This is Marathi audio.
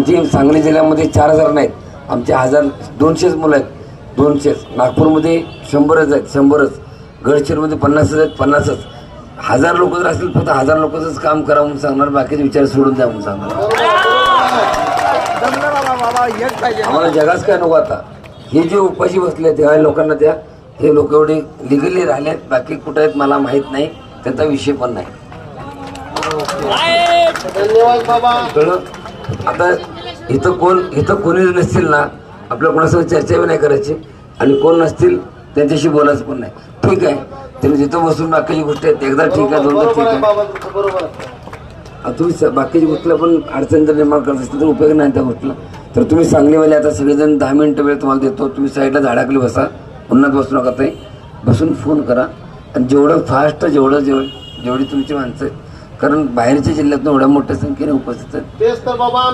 आमची सांगली जिल्ह्यामध्ये चार हजार नाहीत. आमचे हजार दोनशेच मुलं आहेत. दोनशेच. नागपूरमध्ये शंभरच आहेत शंभरच. गडचिरोलीमध्ये पन्नासच आहेत पन्नासच. हजार लोक जर असतील फक्त हजार लोकांचंच काम करा म्हणून सांगणार बाकीचे विचार सोडून द्या म्हणून सांगणार. आम्हाला जगाच काय नको आता. हे जे उपाशी बसले आहेत ह्या लोकांना त्या हे लोक एवढे लिगली राहिले आहेत बाकी कुठं आहेत मला माहीत नाही. त्याचा विषय पण नाही. धन्यवाद बाबा. आता इथं कोण इथं कोणी नसतील ना आपल्या कोणासोबत चर्चा बी नाही करायची आणि कोण नसतील त्यांच्याशी बोलायचं पण नाही. ठीक आहे. त्यांनी जिथं बसून बाकीची गोष्टी आहेत एकदा ठीक आहे दोनदा ठीक आहे. आहे बरोबर आहे. तुम्ही बाकीच्या गोष्टीला पण अडचण जर निर्माण करत असतील तर उपयोग नाही त्या गोष्टीला. तर तुम्ही सांगलीवाले आता सगळेजण दहा मिनिटं वेळ तुम्हाला देतो. तुम्ही साईडला झाडाखाली बसा. उन्हात बसू नका ताई. बसून फोन करा. आणि जेवढं फास्ट जेवढं जेवढं जेवढी तुमची माणसं कारण बाहेरच्या जिल्ह्यातून एवढ्या मोठ्या संख्येने उपस्थित आहेत. तेच तर बाबा.